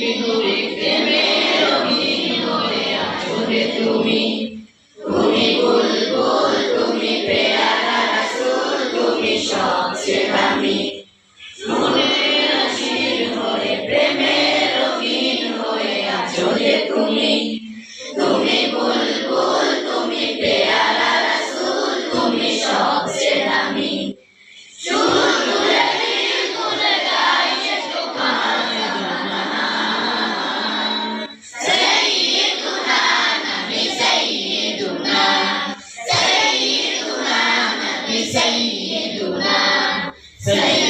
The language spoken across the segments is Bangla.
বিদুরে প্রেমের অগ্নি হয়ে আছো তুমি। Sim.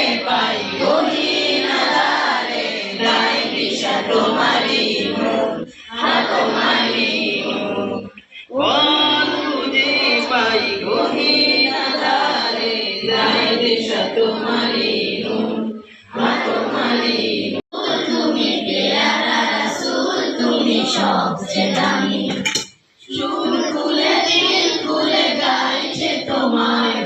বকছে দানি চুল খুলে দিল খুলে তোমায়।